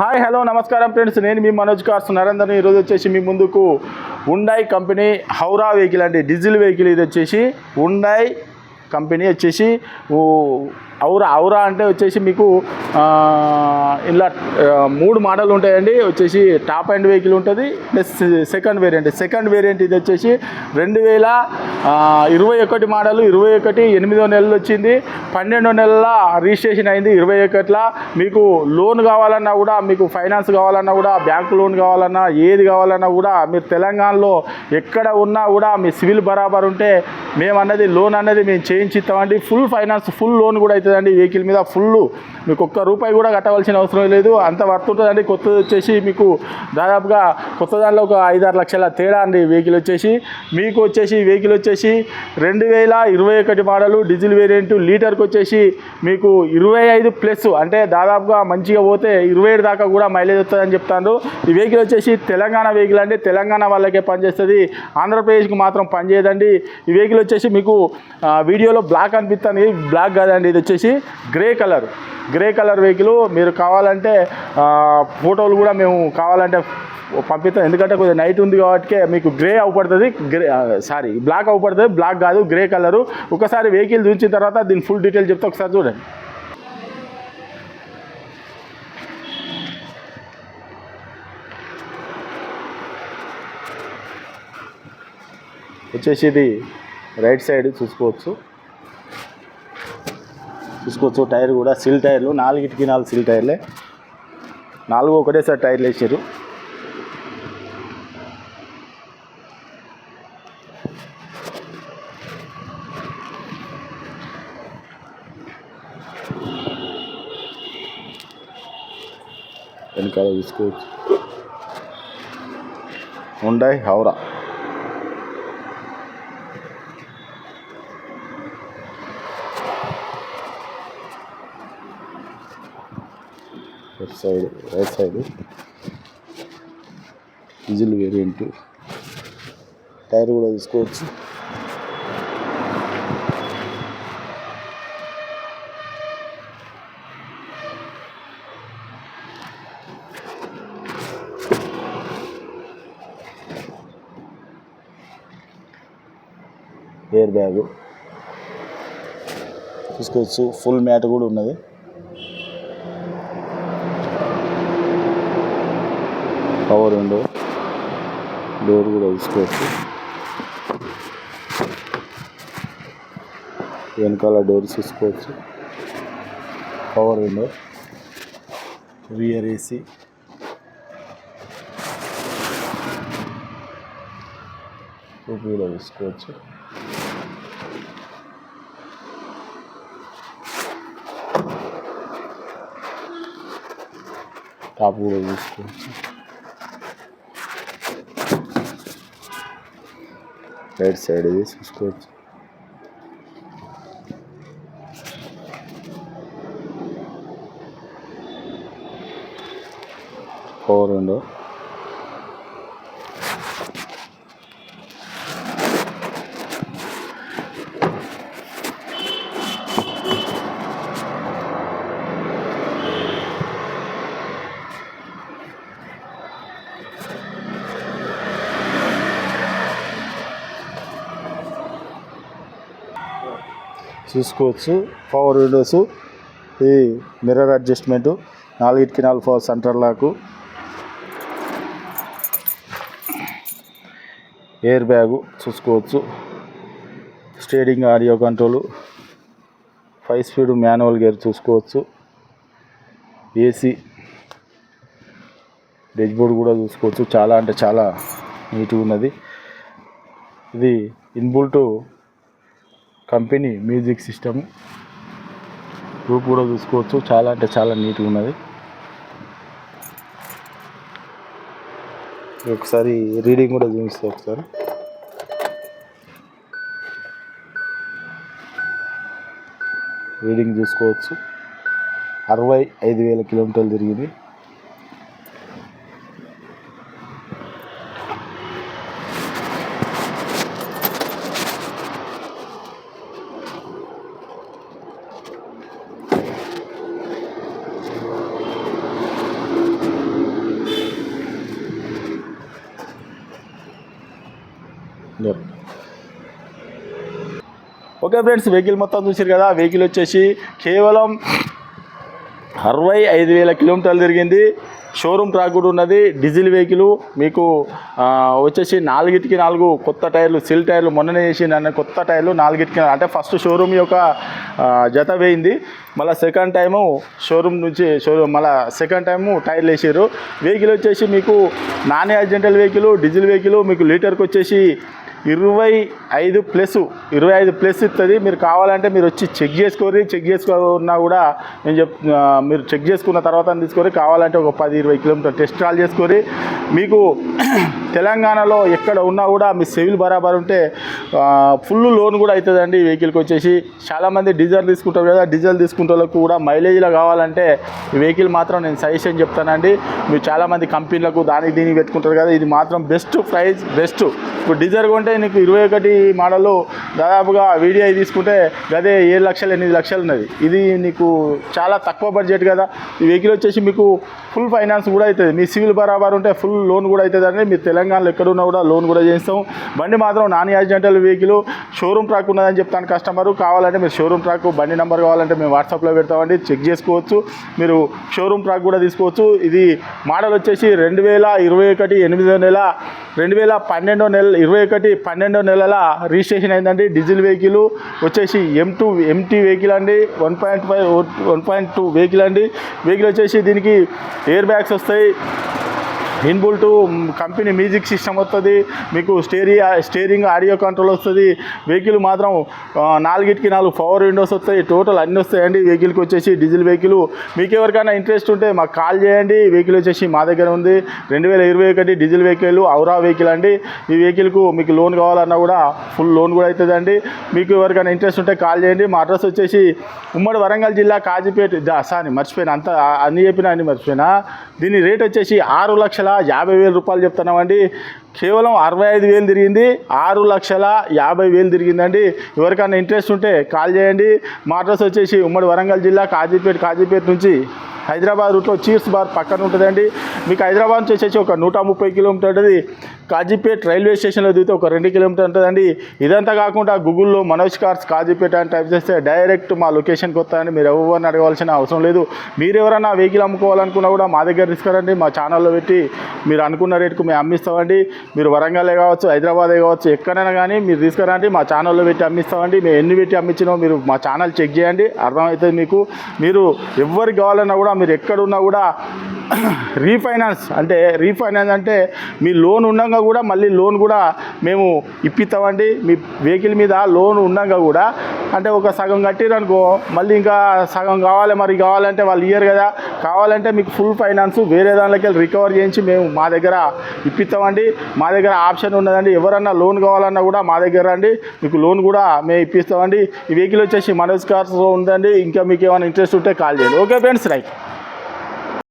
Hi hello నమస్కారం friends. నేను మీ Manoj cars Narender ఈరోజు వచ్చేసి మీ ముందుకు ఉండాయ్ కంపెనీ హౌరా వెహికల్ అంటే డీజిల్ వెహికల్ ఇది వచ్చేసి ఉండాయ్ కంపెనీ వచ్చేసి ఔరా ఔరా అంటే వచ్చేసి మీకు ఇలా మూడు మోడల్ ఉంటాయండి. వచ్చేసి టాప్ అండ్ వెహికల్ ఉంటుంది. Plus second variant. Second variant ఇది వచ్చేసి రెండు వేల ఇరవై ఒకటి మోడల్. ఇరవై ఒకటి ఎనిమిదో నెలలు వచ్చింది. పన్నెండో నెలల రిజిస్ట్రేషన్ అయింది. ఇరవై ఒకటిలో మీకు లోన్ కావాలన్నా కూడా మీకు ఫైనాన్స్ కావాలన్నా కూడా బ్యాంక్ లోన్ కావాలన్నా ఏది కావాలన్నా కూడా మీరు తెలంగాణలో ఎక్కడ ఉన్నా కూడా మీ సివిల్ బరాబర్ ఉంటే మేము అన్నది లోన్ అన్నది మేము చేయించిస్తామండి. ఫుల్ ఫైనాన్స్ ఫుల్ లోన్ కూడా అవుతుందండి వెహికల్ మీద ఫుల్ మీకు ఒక్క రూపాయి కూడా కట్టవలసిన అవసరం లేదు. అంత వర్త్ ఉంటుందండి. కొత్తది వచ్చేసి మీకు దాదాపుగా కొత్త దానిలో ఒక ఐదారు లక్షల తేడా అండి వెహికల్ వచ్చేసి. మీకు వచ్చేసి వెహికల్ వచ్చేసి రెండు వేల ఇరవై ఒకటి మోడలు డీజిల్ వేరియంట్ లీటర్కి వచ్చేసి మీకు ఇరవై ఐదు ప్లస్ అంటే దాదాపుగా మంచిగా పోతే ఇరవై ఏడు దాకా కూడా మైలేజ్ వస్తుందని చెప్తాను ఈ వెహికల్ వచ్చేసి తెలంగాణ వెహికల్ అండి. తెలంగాణ వాళ్ళకే పనిచేస్తుంది. ఆంధ్రప్రదేశ్కి మాత్రం పనిచేయదండి. ఈ వెహికల్ వచ్చేసి మీకు వీడియోలో బ్లాక్ అనిపిస్తుంది. బ్లాక్ కాదండి ఇది వచ్చేసి grey colour grey colour vehicle మీరు కావాలంటే ఫోటోలు కూడా మేము కావాలంటే పంపిస్తాం. ఎందుకంటే కొద్దిగా నైట్ ఉంది కాబట్టి మీకు గ్రే అవపడుతుంది గ్రే సారీ బ్లాక్ అవపడుతుంది బ్లాక్ కాదు గ్రే కలరు ఒకసారి వెహికల్ చూసిన తర్వాత దీని ఫుల్ డీటెయిల్ చెప్తే ఒకసారి చూడండి. వచ్చేసి ఇది. రైట్ సైడ్ చూసుకోవచ్చు. చూసుకోవచ్చు టైర్ కూడా సిల్ టైర్లు నాలుగిటికి నాలుగు సిల్ టైర్లే. నాలుగు ఒకటేసారి టైర్లు వేసారు వెనకాల చూసుకోవచ్చు. Hyundai Aura. Left side right side diesel variant tyre కూడా తీసుకోవచ్చు. ఎయిర్ బ్యాగ్ తీసుకోవచ్చు ఫుల్ మ్యాట్ కూడా ఉన్నది. పవర్ విండో డోర్ కూడా తీసుకోవచ్చు. వెనకాల డోర్స్ తీసుకోవచ్చు. Power window rear AC. Two pi కూడా తీసుకోవచ్చు. టాప్ కూడా తీసుకోవచ్చు. రైట్ సైడ్ ఇది చూసుకోవచ్చు. Power window. చూసుకోవచ్చు. పవర్ విండోస్ ఈ మిర్రర్ అడ్జస్ట్మెంటు నాలుగిటికి నాలుగు power centre lock. Air bag చూసుకోవచ్చు. Steering audio control five speed manual gear చూసుకోవచ్చు. ఏసీ డెష్బోర్డ్ కూడా చూసుకోవచ్చు. చాలా అంటే చాలా నీట్గా ఉన్నది. ఇది inbuilt company music system roof కూడా చూసుకోవచ్చు. చాలా అంటే చాలా నీట్గా ఉన్నది. ఒకసారి రీడింగ్ కూడా చూపిస్తా ఒకసారి. రీడింగ్ చూసుకోవచ్చు. అరవై ఐదు వేల కిలోమీటర్లు తిరిగింది. ఓకే ఫ్రెండ్స్ వెహికల్ మొత్తం చూసారు కదా? వెహికల్ వచ్చేసి కేవలం అరవై ఐదు వేల కిలోమీటర్లు తిరిగింది. షోరూమ్ ట్రాక్ కూడా ఉన్నది. డీజిల్ వెహికల్ మీకు వచ్చేసి నాలుగిటికి నాలుగు కొత్త టైర్లు సిల్ టైర్లు మొన్ననే చేసి నన్ను కొత్త టైర్లు నాలుగిటికి అంటే ఫస్ట్ షోరూమ్ యొక్క జత వేయింది మళ్ళీ సెకండ్ టైము షోరూమ్ నుంచి షోరూమ్ మళ్ళీ సెకండ్ టైము టైర్లు వేసారు వెహికల్ వచ్చేసి మీకు non accidental vehicle diesel vehicle మీకు లీటర్కి వచ్చేసి ఇరవై ఐదు ప్లస్ ఇరవై ఐదు ప్లస్ ఇస్తుంది మీరు కావాలంటే మీరు వచ్చి చెక్ చేసుకోరి చెక్ చేసుకున్నా కూడా నేను చెప్ మీరు చెక్ చేసుకున్న తర్వాత తీసుకోరి కావాలంటే ఒక పది ఇరవై కిలోమీటర్ టెస్ట్ కాల్ చేసుకోరి మీకు తెలంగాణలో ఎక్కడ ఉన్నా కూడా మీ సివిల్ బరాబర్ ఉంటే ఫుల్ లోన్ కూడా అవుతుందండి ఈ వెహికల్కి వచ్చేసి. చాలామంది డీజిల్ తీసుకుంటారు కదా డీజిల్ తీసుకుంటారు కూడా మైలేజ్లో కావాలంటే ఈ వెహికల్ మాత్రం నేను సజెషన్ చెప్తానండి. మీరు చాలామంది కంపెనీలకు దానికి దీనికి పెట్టుకుంటారు కదా ఇది మాత్రం బెస్ట్ ప్రైస్ బెస్ట్. ఇప్పుడు డీజర్ కొంటే నీకు ఇరవై ఒకటి మోడల్లో దాదాపుగా వీడియో తీసుకుంటే గదే ఏడు లక్షలు ఎనిమిది లక్షలు ఉన్నది. ఇది నీకు చాలా తక్కువ బడ్జెట్ కదా. ఈ వెహికల్ వచ్చేసి మీకు ఫుల్ ఫైనాన్స్ కూడా అవుతుంది మీ సివిల్ బరాబర్ ఉంటే ఫుల్ లోన్ కూడా అవుతుంది అండి. మీరు తెలంగాణలో ఎక్కడున్నా కూడా లోన్ కూడా చేస్తాం బండి మాత్రం non accidental vehicle showroom track ఉన్నదని చెప్తాను కస్టమర్ కావాలంటే మీరు షోరూమ్ ట్రాక్ బండి నెంబర్ కావాలంటే మేము వాట్సాప్లో పెడతామండి. చెక్ చేసుకోవచ్చు. మీరు షోరూమ్ ట్రాక్ కూడా తీసుకోవచ్చు. ఇది మోడల్ వచ్చేసి రెండు వేల ఇరవై ఒకటి ఎనిమిదో నెల రెండు వేల పన్నెండో నెల ఇరవై ఒకటి పన్నెండో నెలల రిజిస్ట్రేషన్ అయిందండి. డీజిల్ వెహికల్ వచ్చేసి ఎం టూ ఎంటీ వెహికల్ అండి one point five one point two vehicle అండి. వెహికల్ వచ్చేసి దీనికి ఎయిర్ బ్యాగ్స్ వస్తాయి. ఇన్బుల్ట్ కంపెనీ మ్యూజిక్ సిస్టమ్ వస్తుంది మీకు స్టేరి స్టేరింగ్ ఆడియో కంట్రోల్ వస్తుంది. వెహికల్ మాత్రం నాలుగిటికి నాలుగు పవర్ విండోస్ వస్తాయి. టోటల్ అన్నీ వస్తాయండి. వెహికల్కి వచ్చేసి డీజిల్ వెహికల్. మీకు ఎవరికైనా ఇంట్రెస్ట్ ఉంటే మాకు కాల్ చేయండి. వెహికల్ వచ్చేసి మా దగ్గర ఉంది. రెండు వేల ఇరవై ఒకటి డీజిల్ వెహికల్ ఔరా వెహికల్ అండి. ఈ వెహికల్కు మీకు లోన్ కావాలన్నా కూడా ఫుల్ లోన్ కూడా అవుతుందండి మీకు ఎవరికైనా ఇంట్రెస్ట్ ఉంటే కాల్ చేయండి. మా అడ్రస్ వచ్చేసి ఉమ్మడి వరంగల్ జిల్లా కాజీపేట జా- సారీ మర్చిపోయినా అంత అన్ని చెప్పినా అన్ని మర్చిపోయినా. దీని రేట్ వచ్చేసి ఆరు లక్షల యాభై వేల రూపాయలు చెప్తున్నామండి. కేవలం అరవై ఐదు వేలు తిరిగింది. ఆరు లక్షల యాభై వేలు తిరిగిందండి. ఎవరికైనా ఇంట్రెస్ట్ ఉంటే కాల్ చేయండి. మా అడ్రస్ వచ్చేసి ఉమ్మడి వరంగల్ జిల్లా కాజీపేట కాజీపేట నుంచి హైదరాబాద్ రూట్లో చీర్స్ బార్ పక్కన ఉంటుందండి. మీకు హైదరాబాద్ నుంచి వచ్చేసి ఒక నూట ముప్పై కిలోమీటర్ ఉంటుంది. కాజీపేట్ రైల్వే స్టేషన్లో దిగితే ఒక రెండు కిలోమీటర్ ఉంటుందండి. ఇదంతా కాకుండా గూగుల్లో మనోజ్ కార్స్ కాజీపేట అని టైప్ చేస్తే డైరెక్ట్ మా లొకేషన్కి వస్తారండి. మీరు ఎవరిని అడగవలసిన అవసరం లేదు. మీరు ఎవరైనా వెహికల్ అమ్ముకోవాలనుకున్నా కూడా మా దగ్గర తీసుకురండి మా ఛానల్లో పెట్టి మీరు అనుకున్న రేటుకు మేము అమ్మిస్తామండి. మీరు వరంగలే కావచ్చు హైదరాబాదే కావచ్చు ఎక్కడైనా కానీ మీరు తీసుకురండి మా ఛానల్లో పెట్టి అమ్మిస్తామండి. మేము ఎన్ని పెట్టి అమ్మించినో మీరు మా ఛానల్ చెక్ చేయండి. అర్థమవుతుంది మీకు. మీరు ఎవరికి కావాలన్నా కూడా మీరు ఎక్కడున్నా కూడా రీఫైనాన్స్ అంటే రీఫైనాన్స్ అంటే మీ లోన్ ఉండగా కూడా మళ్ళీ లోన్ కూడా మేము ఇప్పిస్తామండి. మీ వెహికల్ మీద లోన్ ఉండగా కూడా. అంటే ఒక సగం కట్టిరనుకో మళ్ళీ ఇంకా సగం కావాలి మరి కావాలంటే వాళ్ళు ఇయ్యరు కదా. కావాలంటే మీకు ఫుల్ ఫైనాన్స్ వేరే దానిలోకి వెళ్ళి రికవర్ చేయించి మేము మా దగ్గర ఇప్పిస్తామండి. మా దగ్గర ఆప్షన్ ఉన్నదండి. ఎవరన్నా లోన్ కావాలన్నా కూడా మా దగ్గర అండి మీకు లోన్ కూడా మేము ఇప్పిస్తామండి. ఈ వెహికల్ వచ్చేసి మనోజ్ కార్స్లో ఉందండి. ఇంకా మీకు ఏమైనా ఇంట్రెస్ట్ ఉంటే కాల్ చేయండి. Okay friends right